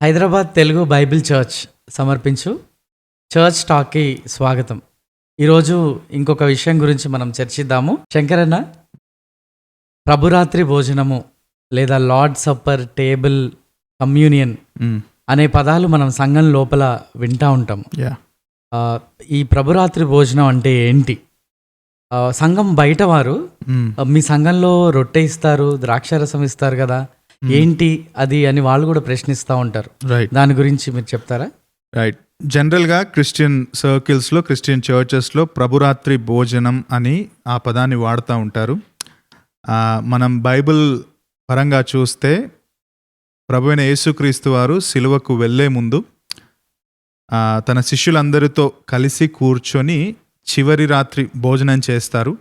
Hyderabad Telugu Bible church సమర్పించు. Church టాక్కి స్వాగతం. ఈరోజు ఇంకొక విషయం గురించి మనం చర్చిద్దాము. శంకరన్న ప్రభురాత్రి భోజనము లేదా లార్డ్ సప్పర్ టేబుల్ కమ్యూనియన్ అనే పదాలు మనం సంఘం లోపల వింటా ఆ, ఈ ప్రభురాత్రి భోజనం అంటే ఏంటి? సంఘం బయట వారు మీ సంఘంలో రొట్టె ఇస్తారు ద్రాక్షారసం ఇస్తారు కదా. ఏంటి అది అని వాళ్ళు కూడా ప్రశ్నిస్తూ ఉంటారు. రైట్ దాని గురించి మీరు చెప్తారా? రైట్ జనరల్గా క్రిస్టియన్ సర్కిల్స్లో క్రిస్టియన్ చర్చెస్లో ప్రభురాత్రి భోజనం అని ఆ పదాన్ని వాడుతూ ఉంటారు. మనం బైబిల్ పరంగా చూస్తే ప్రభు అయిన యేసుక్రీస్తు వారు సిలువకు వెళ్ళే ముందు తన శిష్యులందరితో కలిసి కూర్చొని చివరి రాత్రి భోజనం చేస్తారు.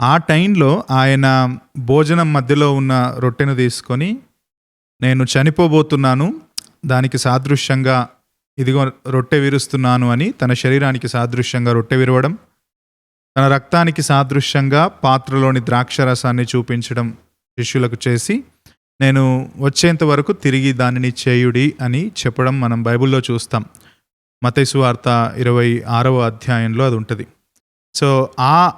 ఆ టైంలో ఆయన భోజనం మధ్యలో ఉన్న రొట్టెను తీసుకొని నేను చనిపోబోతున్నాను దానికి సాదృశ్యంగా ఇదిగో రొట్టె విరుస్తున్నాను అని తన శరీరానికి సాదృశ్యంగా రొట్టె విరవడం తన రక్తానికి సాదృశ్యంగా పాత్రలోని ద్రాక్షరసాన్ని చూపించడం శిష్యులకు చేసి నేను వచ్చేంత వరకు తిరిగి దానిని చేయుడి అని చెప్పడం మనం బైబిల్లో చూస్తాం. మతైసు వార్త ఇరవై ఆరవ అధ్యాయంలో అది ఉంటుంది. సో ఆ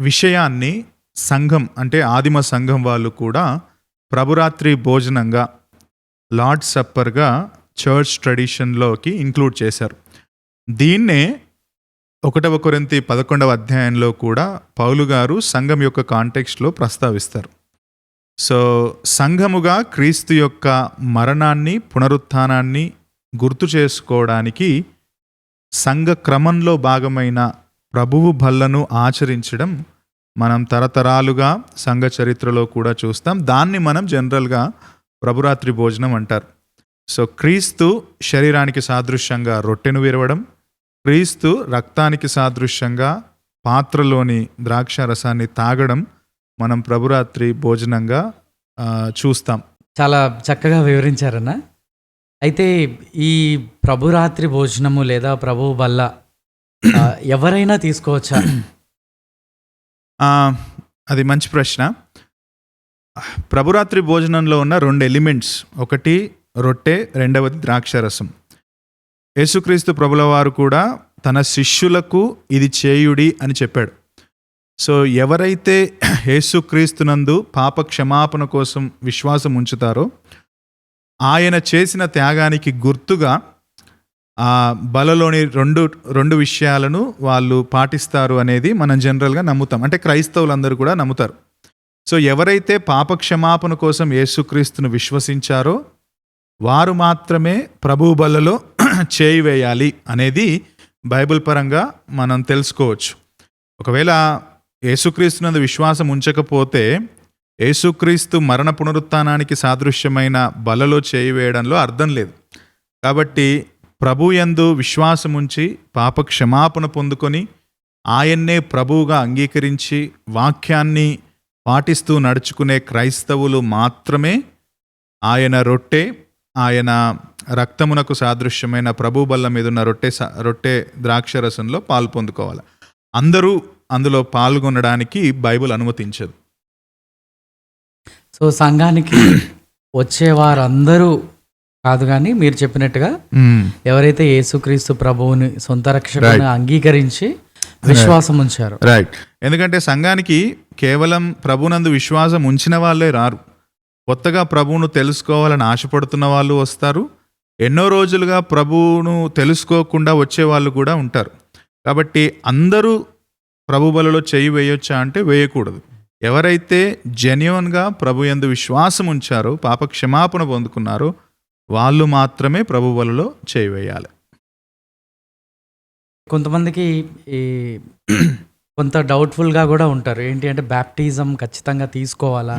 విషయాన్ని సంఘం అంటే ఆదిమ సంఘం వాళ్ళు కూడా ప్రభురాత్రి భోజనంగా లార్డ్ సప్పర్గా చర్చ్ ట్రెడిషన్లోకి ఇంక్లూడ్ చేశారు. దీన్నే ఒకటవ కొరింతి పదకొండవ అధ్యాయంలో కూడా పౌలు గారు సంఘం యొక్క కాంటెక్స్ట్లో ప్రస్తావిస్తారు. సో సంఘముగా క్రీస్తు యొక్క మరణాన్ని పునరుత్థానాన్ని గుర్తు చేసుకోవడానికి సంఘ క్రమంలో భాగమైన ప్రభువు బల్లను ఆచరించడం మనం తరతరాలుగా సంఘ చరిత్రలో కూడా చూస్తాం. దాన్ని మనం జనరల్గా ప్రభురాత్రి భోజనం అంటారు. సో క్రీస్తు శరీరానికి సాదృశ్యంగా రొట్టెను విరవడం క్రీస్తు రక్తానికి సాదృశ్యంగా పాత్రలోని ద్రాక్ష రసాన్ని తాగడం మనం ప్రభురాత్రి భోజనంగా చూస్తాం. చాలా చక్కగా వివరించారన్న. అయితే ఈ ప్రభురాత్రి భోజనము లేదా ప్రభు వల్ల ఎవరైనా తీసుకోవచ్చా? అది మంచి ప్రశ్న. ప్రభురాత్రి భోజనంలో ఉన్న రెండు ఎలిమెంట్స్ ఒకటి రొట్టె రెండవది ద్రాక్షరసం. యేసుక్రీస్తు ప్రభుల వారు కూడా తన శిష్యులకు ఇది చేయుడి అని చెప్పాడు. సో ఎవరైతే యేసుక్రీస్తునందు పాప క్షమాపణ కోసం విశ్వాసం ఉంచుతారో ఆయన చేసిన త్యాగానికి గుర్తుగా ఆ బలలోని రెండు రెండు విషయాలను వాళ్ళు పాటిస్తారు అనేది మనం జనరల్గా నమ్ముతాం. అంటే క్రైస్తవులందరూ కూడా నమ్ముతారు. సో ఎవరైతే పాప క్షమాపణ కోసం యేసుక్రీస్తును విశ్వసించారో వారు మాత్రమే ప్రభు బలలో చేయి వేయాలి అనేది బైబిల్ పరంగా మనం తెలుసుకోవచ్చు. ఒకవేళ యేసుక్రీస్తునందు విశ్వాసం ఉంచకపోతే యేసుక్రీస్తు మరణ పునరుత్థానానికి సాదృశ్యమైన బలలో చేయి వేయడంలో అర్థం లేదు. కాబట్టి ప్రభు యందు విశ్వాసం ఉంచి పాప క్షమాపణ పొందుకొని ఆయన్నే ప్రభువుగా అంగీకరించి వాక్యాన్ని పాటిస్తూ నడుచుకునే క్రైస్తవులు మాత్రమే ఆయన రొట్టె ఆయన రక్తమునకు సాదృశ్యమైన ప్రభు బల్ల మీద ఉన్న రొట్టె స- రొట్టె ద్రాక్షరసంలో పాలు పొందుకోవాలి. అందరూ అందులో పాల్గొనడానికి బైబిల్ అనుమతించదు. సో సంఘానికి వచ్చే వారందరూ కాదు కానీ మీరు చెప్పినట్టుగా ఎవరైతే యేసుక్రీస్తు ప్రభువుని సొంత రక్షకుని అంగీకరించి విశ్వాసం ఉంచారో. రైట్ ఎందుకంటే సంఘానికి కేవలం ప్రభునందు విశ్వాసం ఉంచిన వాళ్ళే రారు. కొత్తగా ప్రభువును తెలుసుకోవాలని ఆశపడుతున్న వాళ్ళు వస్తారు. ఎన్నో రోజులుగా ప్రభువును తెలుసుకోకుండా వచ్చే వాళ్ళు కూడా ఉంటారు. కాబట్టి అందరూ ప్రభు బలలో చేయి వేయొచ్చా అంటే వేయకూడదు. ఎవరైతే జెన్యున్గా ప్రభు యందు విశ్వాసం ఉంచారో పాప క్షమాపణ పొందుకున్నారో వాళ్ళు మాత్రమే ప్రభు బలలో చేయి వేయాలి కొంతమందికి ఈ కొంత డౌట్ఫుల్గా కూడా ఉంటారు. ఏంటి అంటే బ్యాప్టిజం ఖచ్చితంగా తీసుకోవాలా.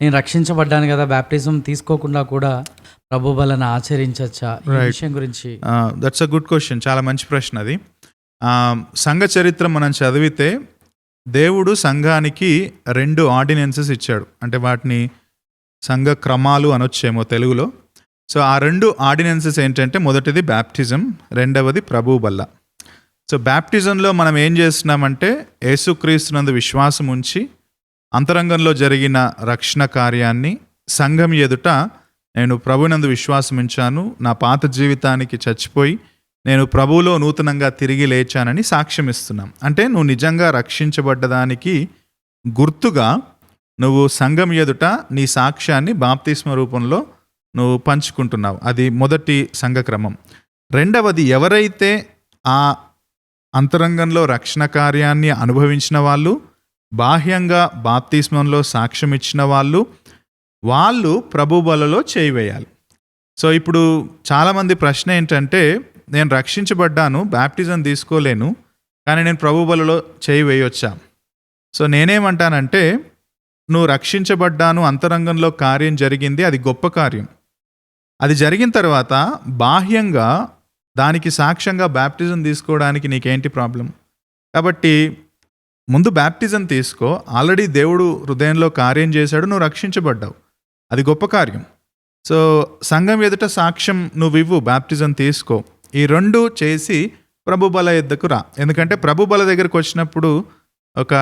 నేను రక్షించబడ్డాను కదా బ్యాప్టిజం తీసుకోకుండా కూడా ప్రభు బలను ఆచరించచ్చా. విషయం గురించి. దట్స్ అ గుడ్ క్వశ్చన్ చాలా మంచి ప్రశ్న అది. సంఘ చరిత్ర మనం చదివితే దేవుడు సంఘానికి రెండు ఆర్డినెన్సెస్ ఇచ్చాడు. అంటే వాటిని సంఘ క్రమాలు అనొచ్చేమో తెలుగులో. సో ఆ రెండు ఆర్డినెన్సెస్ ఏంటంటే మొదటిది బ్యాప్టిజం రెండవది ప్రభు బల్ల సో బ్యాప్టిజంలో మనం ఏం చేస్తున్నామంటే యేసుక్రీస్తునందు విశ్వాసం ఉంచి అంతరంగంలో జరిగిన రక్షణ కార్యాన్ని సంఘం ఎదుట నేను ప్రభునందు విశ్వాసం ఉంచాను నా పాత జీవితానికి చచ్చిపోయి నేను ప్రభువులో నూతనంగా తిరిగి లేచానని సాక్ష్యం ఇస్తున్నాం. అంటే నువ్వు నిజంగా రక్షించబడ్డదానికి గుర్తుగా నువ్వు సంఘం ఎదుట నీ సాక్ష్యాన్ని బాప్తిస్మ రూపంలో నువ్వు పంచుకుంటున్నావు. అది మొదటి సంఘక్రమం. రెండవది ఎవరైతే ఆ అంతరంగంలో రక్షణ కార్యాన్ని అనుభవించిన వాళ్ళు బాహ్యంగా బాప్తిస్మంలో సాక్ష్యం ఇచ్చిన వాళ్ళు వాళ్ళు ప్రభుబలలో చేయివేయాలి. చేయి వేయాలి సో ఇప్పుడు చాలామంది ప్రశ్న ఏంటంటే నేను రక్షించబడ్డాను బ్యాప్టిజం తీసుకోలేను కానీ నేను ప్రభుబలలో చేయి వేయొచ్చా సో నేనేమంటానంటే నువ్వు రక్షించబడ్డాను అంతరంగంలో కార్యం జరిగింది అది గొప్ప కార్యం. అది జరిగిన తర్వాత బాహ్యంగా దానికి సాక్ష్యంగా బ్యాప్టిజం తీసుకోవడానికి నీకేంటి ప్రాబ్లం కాబట్టి ముందు బ్యాప్టిజం తీసుకో. ఆల్రెడీ దేవుడు హృదయంలో కార్యం చేశాడు నువ్వు రక్షించబడ్డావు. అది గొప్ప కార్యం. సో సంఘం ఎదుట సాక్ష్యం నువ్వు ఇవ్వు బ్యాప్టిజం తీసుకో. ఈ రెండు చేసి ప్రభుబల ఎద్దకు రా. ఎందుకంటే ప్రభుబల దగ్గరకు వచ్చినప్పుడు ఒక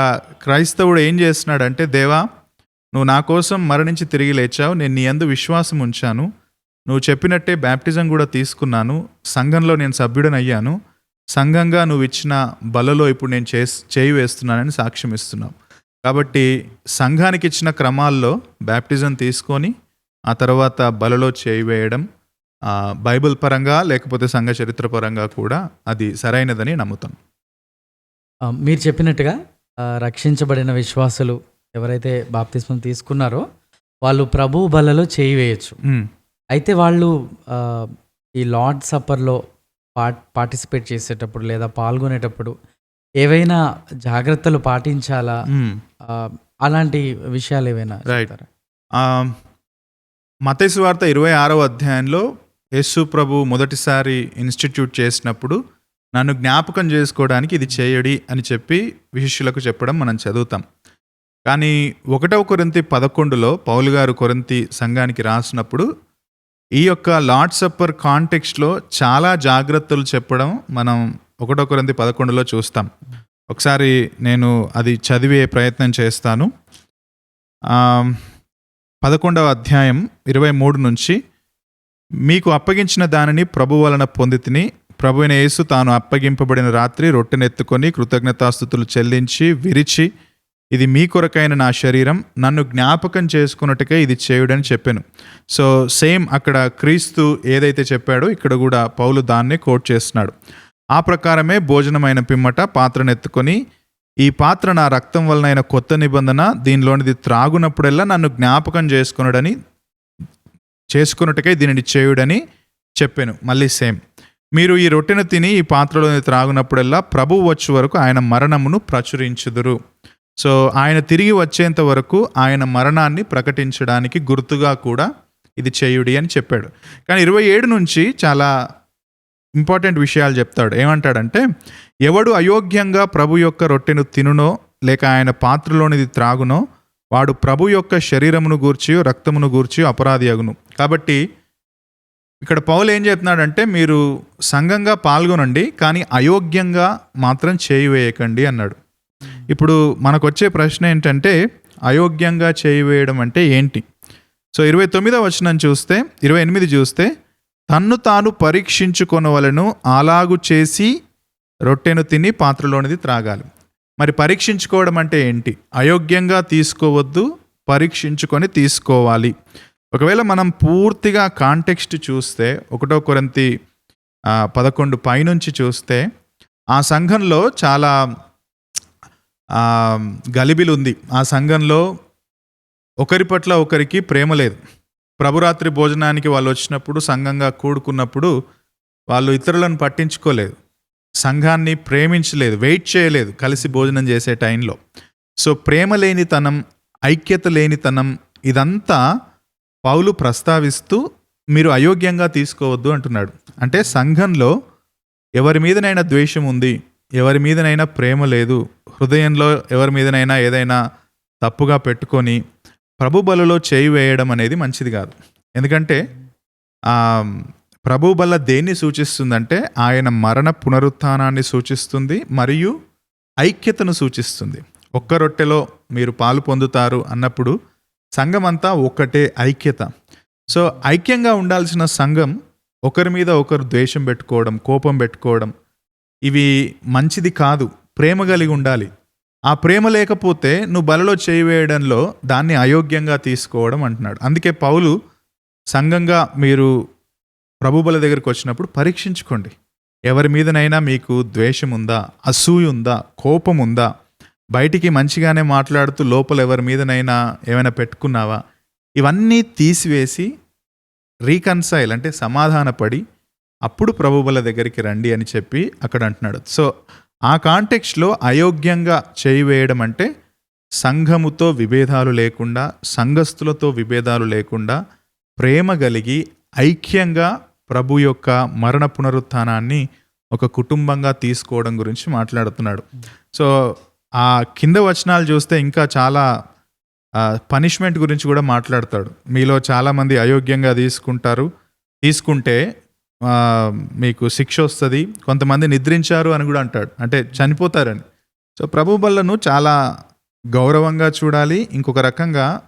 క్రైస్తవుడు ఏం చేస్తున్నాడంటే దేవా నువ్వు నా కోసం మరణించి తిరిగి లేచావు. నేను నీ అందు విశ్వాసం ఉంచాను. నువ్వు చెప్పినట్టే బ్యాప్టిజం కూడా తీసుకున్నాను. సంఘంలో నేను సభ్యుడని అయ్యాను సంఘంగా నువ్వు ఇచ్చిన బలలో ఇప్పుడు నేను చే చేయి వేస్తున్నానని సాక్ష్యం ఇస్తున్నావు కాబట్టి సంఘానికి ఇచ్చిన క్రమాల్లో బ్యాప్టిజం తీసుకొని ఆ తర్వాత బలలో చేయి వేయడం బైబిల్ పరంగా లేకపోతే సంఘ చరిత్ర పరంగా కూడా అది సరైనదని నమ్ముతాను మీరు చెప్పినట్టుగా రక్షించబడిన విశ్వాసులు ఎవరైతే బాప్తిస్మం తీసుకున్నారో వాళ్ళు ప్రభు బలలో చేయి వేయచ్చు. అయితే వాళ్ళు ఈ లార్డ్ సప్పర్లో పార్ట్ పార్టిసిపేట్ చేసేటప్పుడు లేదా పాల్గొనేటప్పుడు ఏవైనా జాగ్రత్తలు పాటించాలా అలాంటి విషయాలు. చెప్తారా? ఆ, మత్తయి వార్త ఇరవై ఆరవ అధ్యాయంలో యేసు ప్రభు మొదటిసారి ఇన్స్టిట్యూట్ చేసినప్పుడు నన్ను జ్ఞాపకం చేసుకోవడానికి ఇది చేయడి అని చెప్పి విశిష్యులకు చెప్పడం మనం చదువుతాం కానీ ఒకటవ కొరింతి పదకొండులో పౌలు గారు కొరింతి సంఘానికి రాసినప్పుడు ఈ యొక్క లార్డ్ సప్పర్ కాంటెక్స్ట్లో చాలా జాగ్రత్తలు చెప్పడం మనం ఒకటో పదకొండులో చూస్తాం. ఒకసారి నేను అది చదివే ప్రయత్నం చేస్తాను. పదకొండవ అధ్యాయం ఇరవై మూడు నుంచి మీకు అప్పగించిన దానిని ప్రభు వలన పొందితిని ప్రభు యేసు తాను అప్పగింపబడిన రాత్రి రొట్టెనెత్తుకొని కృతజ్ఞతాస్థుతులు చెల్లించి విరిచి ఇది మీ కొరకైన నా శరీరం నన్ను జ్ఞాపకం చేసుకున్నట్టుగా ఇది చేయుడని చెప్పాను. సో సేమ్ అక్కడ క్రీస్తు ఏదైతే చెప్పాడో ఇక్కడ కూడా పౌలు దాన్నే కోట్ చేస్తున్నాడు. ఆ ప్రకారమే భోజనమైన పిమ్మట పాత్రనెత్తుకొని ఈ పాత్ర నా రక్తం వలనైన కొత్త నిబంధన దీనిలోనిది త్రాగునప్పుడల్లా నన్ను జ్ఞాపకం చేసుకున్నాడని చేసుకున్నట్టుకై దీనిని చేయుడని చెప్పాను. మళ్ళీ సేమ్. మీరు ఈ రొట్టెను తిని ఈ పాత్రలోని త్రాగునప్పుడల్లా ప్రభువు వచ్చే వరకు ఆయన మరణమును ప్రచురించుదురు. సో ఆయన తిరిగి వచ్చేంత వరకు ఆయన మరణాన్ని ప్రకటించడానికి గుర్తుగా కూడా ఇది చేయుడి అని చెప్పాడు. కానీ ఇరవై ఏడు నుంచి చాలా ఇంపార్టెంట్ విషయాలు చెప్తాడు. ఏమంటాడంటే ఎవడు అయోగ్యంగా ప్రభు యొక్క రొట్టెను తినునో లేక ఆయన పాత్రలోనిది త్రాగునో వాడు ప్రభు యొక్క శరీరమును గూర్చి రక్తమును గూర్చి అపరాధి అగును. కాబట్టి ఇక్కడ పౌలు ఏం చెప్తున్నాడంటే మీరు సంఘంగా పాల్గొనండి కానీ అయోగ్యంగా మాత్రం చేయి వేయకండి అన్నాడు. ఇప్పుడు మనకు వచ్చే ప్రశ్న ఏంటంటే అయోగ్యంగా చేయివేయడం అంటే ఏంటి? సో ఇరవై తొమ్మిదో వచనం చూస్తే ఇరవై ఎనిమిది చూస్తే తన్ను తాను పరీక్షించుకొనవలను అలాగు చేసి రొట్టెను తిని పాత్రలోనిది త్రాగాలి. మరి పరీక్షించుకోవడం అంటే ఏంటి? అయోగ్యంగా తీసుకోవద్దు పరీక్షించుకొని తీసుకోవాలి. ఒకవేళ మనం పూర్తిగా కాంటెక్స్ట్ చూస్తే ఒకటో కొరంతి పదకొండు పైనుంచి చూస్తే ఆ సంఘంలో చాలా గలిబిలుంది. గలిబిలు ఉంది ఆ సంఘంలో ఒకరి పట్ల ఒకరికి ప్రేమ లేదు. ప్రభురాత్రి భోజనానికి వాళ్ళు వచ్చినప్పుడు సంఘంగా కూడుకున్నప్పుడు వాళ్ళు ఇతరులను పట్టించుకోలేదు. సంఘాన్ని ప్రేమించలేదు వెయిట్ చేయలేదు కలిసి భోజనం చేసే టైంలో. సో ప్రేమ లేనితనం ఐక్యత లేనితనం ఇదంతా పౌలు ప్రస్తావిస్తూ మీరు అయోగ్యంగా తీసుకోవద్దు అంటున్నాడు. అంటే సంఘంలో ఎవరి మీదనైనా ద్వేషం ఉంది ఎవరి మీదనైనా ప్రేమ లేదు. హృదయంలో ఎవరి మీదనైనా ఏదైనా తప్పుగా పెట్టుకొని ప్రభు బలలో చేయి వేయడం అనేది మంచిది కాదు. ఎందుకంటే ప్రభు బల దేన్ని సూచిస్తుందంటే ఆయన మరణ పునరుత్థానాన్ని సూచిస్తుంది మరియు ఐక్యతను సూచిస్తుంది. ఒక్క రొట్టెలో మీరు పాలు పొందుతారు అన్నప్పుడు సంఘమంతా ఒక్కటే ఐక్యత. సో ఐక్యంగా ఉండాల్సిన సంఘం ఒకరి మీద ఒకరు ద్వేషం పెట్టుకోవడం కోపం పెట్టుకోవడం ఇవి మంచిది కాదు. ప్రేమ కలిగి ఉండాలి. ఆ ప్రేమ లేకపోతే నువ్వు బలలో చేయి వేయడంలో దాన్ని అయోగ్యంగా తీసుకోవడం అంటున్నాడు. అందుకే పౌలు సంఘంగా మీరు ప్రభుబల దగ్గరికి వచ్చినప్పుడు పరీక్షించుకోండి. ఎవరి మీదనైనా మీకు ద్వేషం ఉందా? అసూయ ఉందా? కోపం ఉందా? బయటికి మంచిగానే మాట్లాడుతూ లోపల ఎవరి మీదనైనా ఏమైనా పెట్టుకున్నావా? ఇవన్నీ తీసివేసి రీకన్సైల్ అంటే సమాధానపడి అప్పుడు ప్రభుబల దగ్గరికి రండి అని చెప్పి అక్కడ అంటున్నాడు. సో ఆ కాంటెక్స్ట్లో అయోగ్యంగా చేయివేయడం అంటే సంఘముతో విభేదాలు లేకుండా సంఘస్థులతో విభేదాలు లేకుండా ప్రేమ కలిగి ఐక్యంగా ప్రభు యొక్క మరణ పునరుత్థానాన్ని ఒక కుటుంబంగా తీసుకోవడం గురించి మాట్లాడుతున్నాడు. సో ఆ కింద వచనాలు చూస్తే ఇంకా చాలా పనిష్మెంట్ గురించి కూడా మాట్లాడతాడు. మీలో చాలామంది అయోగ్యంగా తీసుకుంటారు. తీసుకుంటే మీకు శిక్ష వస్తుంది కొంతమంది నిద్రించారు అని కూడా అంటాడు. అంటే చనిపోతారని. సో ప్రభు బల్లను చాలా గౌరవంగా చూడాలి ఇంకొక రకంగా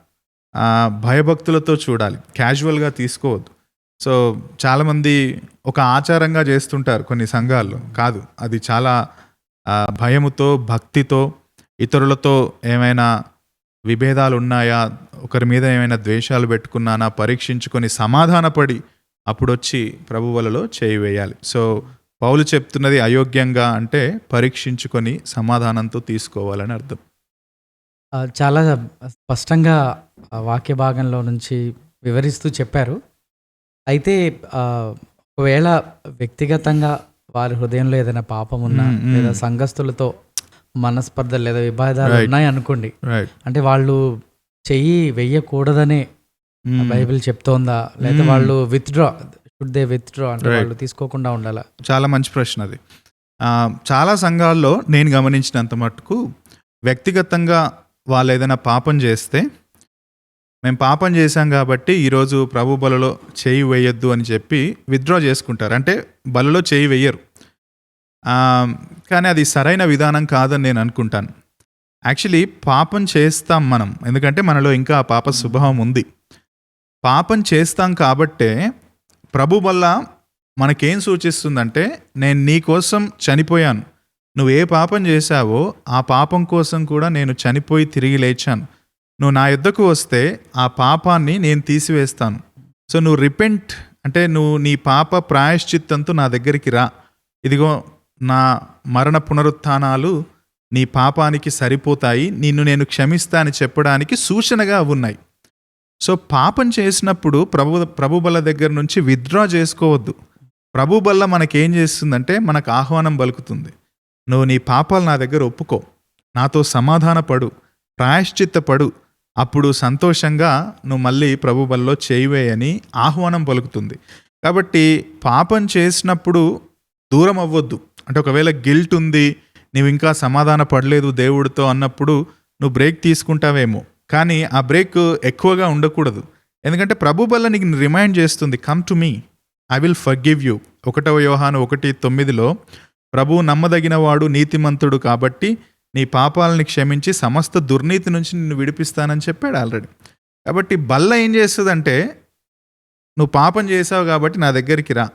భయభక్తులతో చూడాలి. క్యాజువల్గా తీసుకోవద్దు. సో చాలామంది ఒక ఆచారంగా చేస్తుంటారు కొన్ని సంఘాల్లో. కాదు అది చాలా భయముతో భక్తితో ఇతరులతో ఏమైనా విభేదాలు ఉన్నాయా ఒకరి మీద ఏమైనా ద్వేషాలు పెట్టుకున్నానా పరీక్షించుకొని సమాధానపడి అప్పుడొచ్చి ప్రభు వలలో చేయి వేయాలి సో పౌలు చెప్తున్నది అయోగ్యంగా అంటే పరీక్షించుకొని సమాధానంతో తీసుకోవాలని అర్థం చాలా స్పష్టంగా వాక్య భాగంలో నుంచి వివరిస్తూ చెప్పారు అయితే ఒకవేళ వ్యక్తిగతంగా వారి హృదయంలో ఏదైనా పాపం ఉన్నా. లేదా సంఘస్థులతో మనస్పర్ధలు లేదా విభేదాలు. ఉన్నాయి అనుకోండి అంటే వాళ్ళు చెయ్యి వెయ్యకూడదనే బైబిల్ చెప్తోందా? లేదా. వాళ్ళు విత్డ్రా? షుడ్ దే విత్డ్రా అంటే. వాళ్ళు తీసుకోకుండా ఉండాలా? చాలా మంచి ప్రశ్న అది. చాలా సంఘాల్లో నేను గమనించినంత మట్టుకు వ్యక్తిగతంగా వాళ్ళు ఏదైనా పాపం చేస్తే మేము పాపం చేశాం కాబట్టి ఈరోజు ప్రభు బలలో చేయి వేయొద్దు అని చెప్పి విత్డ్రా చేసుకుంటారు. అంటే బలలో చేయి వేయరు. కానీ అది సరైన విధానం కాదని నేను అనుకుంటాను. యాక్చువల్లీ పాపం చేస్తాం మనం. ఎందుకంటే మనలో ఇంకా ఆ పాప స్వభావం ఉంది. పాపం చేస్తాం కాబట్టే ప్రభు వల్ల మనకేం సూచిస్తుందంటే నేను నీ కోసం చనిపోయాను. నువ్వు ఏ పాపం చేశావో ఆ పాపం కోసం కూడా నేను చనిపోయి తిరిగి లేచాను. నువ్వు నా యుద్ధకు వస్తే ఆ పాపాన్ని నేను తీసివేస్తాను. సో నువ్వు రిపెంట్ అంటే నువ్వు నీ పాప ప్రాయశ్చిత్తంతో నా దగ్గరికి రా. ఇదిగో నా మరణ పునరుత్నాలు నీ పాపానికి సరిపోతాయి. నిన్ను నేను క్షమిస్తా అని చెప్పడానికి సూచనగా ఉన్నాయి. సో పాపం చేసినప్పుడు ప్రభు ప్రభు బల దగ్గర నుంచి విత్డ్రా చేసుకోవద్దు. ప్రభు బల్ల మనకేం చేస్తుందంటే మనకు ఆహ్వానం పలుకుతుంది. నువ్వు నీ పాపాలు నా దగ్గర ఒప్పుకో. నాతో సమాధానపడు. ప్రాయశ్చిత్తపడు. అప్పుడు సంతోషంగా నువ్వు మళ్ళీ ప్రభు బల్లో చేయవేయని ఆహ్వానం పలుకుతుంది. కాబట్టి పాపం చేసినప్పుడు దూరం అవ్వద్దు. అంటే ఒకవేళ గిల్ట్ ఉంది నువ్వు ఇంకా సమాధాన పడలేదు దేవుడితో అన్నప్పుడు నువ్వు బ్రేక్ తీసుకుంటావేమో. కానీ ఆ బ్రేక్ ఎక్కువగా ఉండకూడదు. ఎందుకంటే ప్రభు బల్ల నీకు రిమైండ్ చేస్తుంది come to me I will forgive you ఒకటవ యోహాను ఒకటి తొమ్మిదిలో ప్రభు నమ్మదగిన వాడు నీతిమంతుడు కాబట్టి నీ పాపాలని క్షమించి సమస్త దుర్నీతి నుంచి నిన్ను విడిపిస్తానని చెప్పాడు ఆల్రెడీ. కాబట్టి బల్ల ఏం చేస్తుందంటే నువ్వు పాపం చేసావు కాబట్టి నా దగ్గరికి రా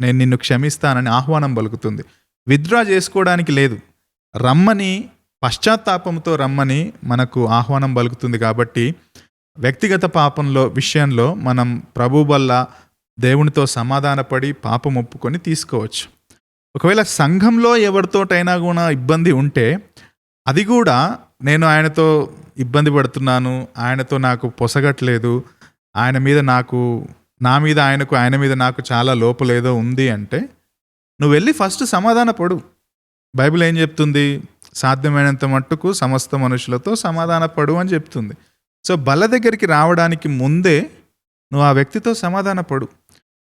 నేను నిన్ను క్షమిస్తానని ఆహ్వానం పలుకుతుంది. విత్డ్రా చేసుకోవడానికి లేదు. రమ్మని పశ్చాత్తాపంతో రమ్మని మనకు ఆహ్వానం పలుకుతుంది కాబట్టి వ్యక్తిగత పాపంలో విషయంలో మనం ప్రభు వల్ల దేవునితో సమాధానపడి పాపం ఒప్పుకొని తీసుకోవచ్చు. ఒకవేళ సంఘంలో ఎవరితోటైనా కూడా ఇబ్బంది ఉంటే అది కూడా నేను ఆయనతో ఇబ్బంది పడుతున్నాను ఆయనతో నాకు పొసగట్లేదు ఆయన మీద నాకు నా మీద ఆయనకు ఆయన మీద నాకు చాలా లోపలేదో ఉంది అంటే నువ్వు వెళ్ళి ఫస్ట్ సమాధాన పడు బైబిల్ ఏం చెప్తుంది? సాధ్యమైనంత మట్టుకు సమస్త మనుషులతో సమాధాన పడు అని చెప్తుంది. సో బల్ల దగ్గరికి రావడానికి ముందే నువ్వు ఆ వ్యక్తితో సమాధానపడు.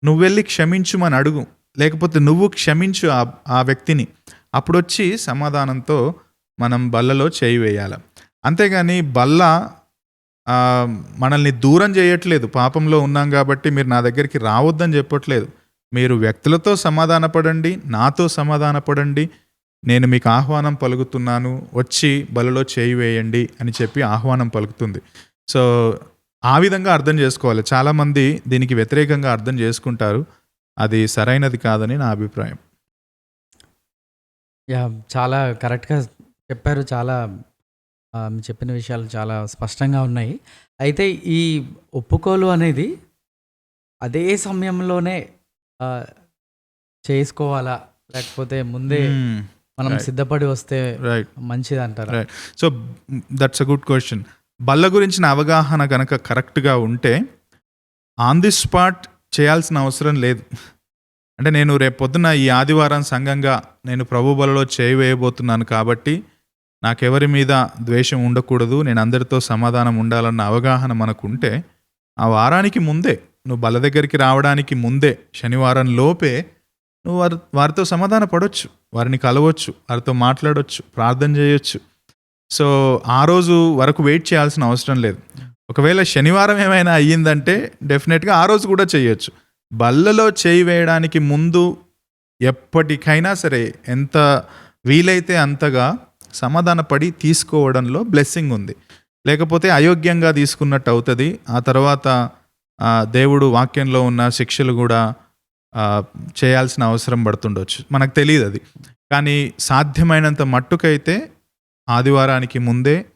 నువ్వు వెళ్ళి క్షమించుమని అడుగు. లేకపోతే నువ్వు క్షమించు ఆ ఆ వ్యక్తిని. అప్పుడు వచ్చి సమాధానంతో మనం బల్లలో చేయి వేయాలి. అంతేగాని బల్ల మనల్ని దూరం చేయట్లేదు. పాపంలో ఉన్నాం కాబట్టి మీరు నా దగ్గరికి రావద్దని చెప్పట్లేదు. మీరు వ్యక్తులతో సమాధానపడండి నాతో సమాధానపడండి నేను మీకు ఆహ్వానం పలుకుతున్నాను వచ్చి బలలో చేయి వేయండి అని చెప్పి ఆహ్వానం పలుకుతుంది. సో ఆ విధంగా అర్థం చేసుకోవాలి. చాలామంది దీనికి వ్యతిరేకంగా అర్థం చేసుకుంటారు. అది సరైనది కాదని నా అభిప్రాయం. యా చాలా కరెక్ట్గా చెప్పారు. చాలా చెప్పిన విషయాలు చాలా స్పష్టంగా ఉన్నాయి. అయితే ఈ ఒప్పుకోలు అనేది అదే సమయంలోనే చేసుకోవాలా? లేకపోతే ముందే మనం. సిద్ధపడి వస్తే రైట్ మంచిది అంటారా Right. So that's a good question బల్ల గురించిన అవగాహన కనుక కరెక్ట్గా ఉంటే ఆన్ ది స్పాట్ చేయాల్సిన అవసరం లేదు అంటే నేను రేపు పొద్దున ఈ ఆదివారం సంఘంగా నేను ప్రభు బలలో చేయి వేయబోతున్నాను కాబట్టి నాకెవరి మీద ద్వేషం ఉండకూడదు నేను అందరితో సమాధానం ఉండాలన్న అవగాహన మనకుంటే ఆ వారానికి ముందే నువ్వు బల దగ్గరికి రావడానికి ముందే శనివారం లోపే నువ్వు వారి వారితో సమాధాన పడవచ్చు వారిని కలవచ్చు వారితో మాట్లాడవచ్చు ప్రార్థన చేయొచ్చు. సో ఆ రోజు వరకు వెయిట్ చేయాల్సిన అవసరం లేదు. ఒకవేళ శనివారం ఏమైనా అయ్యిందంటే డెఫినెట్గా ఆ రోజు కూడా చేయొచ్చు. బల్లలో చేయి వేయడానికి ముందు ఎప్పటికైనా సరే ఎంత వీలైతే అంతగా సమాధానపడి తీసుకోవడంలో బ్లెస్సింగ్ ఉంది. లేకపోతే అయోగ్యంగా తీసుకున్నట్టు అవుతుంది. ఆ తర్వాత దేవుడు వాక్యంలో ఉన్న శిక్షలు కూడా చేయాల్సిన అవసరం పడుతుండొచ్చు. మనకు తెలియదు అది. కానీ సాధ్యమైనంత మట్టుకైతే ఆదివారానికి ముందే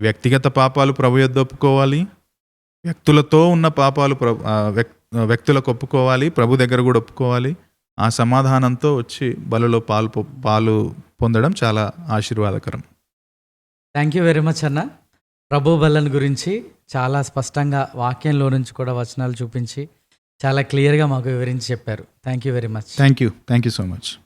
వ్యక్తిగత పాపాలు ప్రభు ఎద్దొప్పుకోవాలి వ్యక్తులతో ఉన్న పాపాలు ప్రభు వ్యక్- వ్యక్తులకు ఒప్పుకోవాలి. ప్రభు దగ్గర కూడా ఒప్పుకోవాలి. ఆ సమాధానంతో వచ్చి బలులో పాలు పాలు పొందడం చాలా ఆశీర్వాదకరం. థ్యాంక్ యూ వెరీ మచ్ అన్న. ప్రభు బలన్ గురించి చాలా స్పష్టంగా వాక్యంలో నుంచి కూడా వచనాలు చూపించి చాలా క్లియర్గా మాకు వివరించి చెప్పారు. Thank you very much thank you thank you so much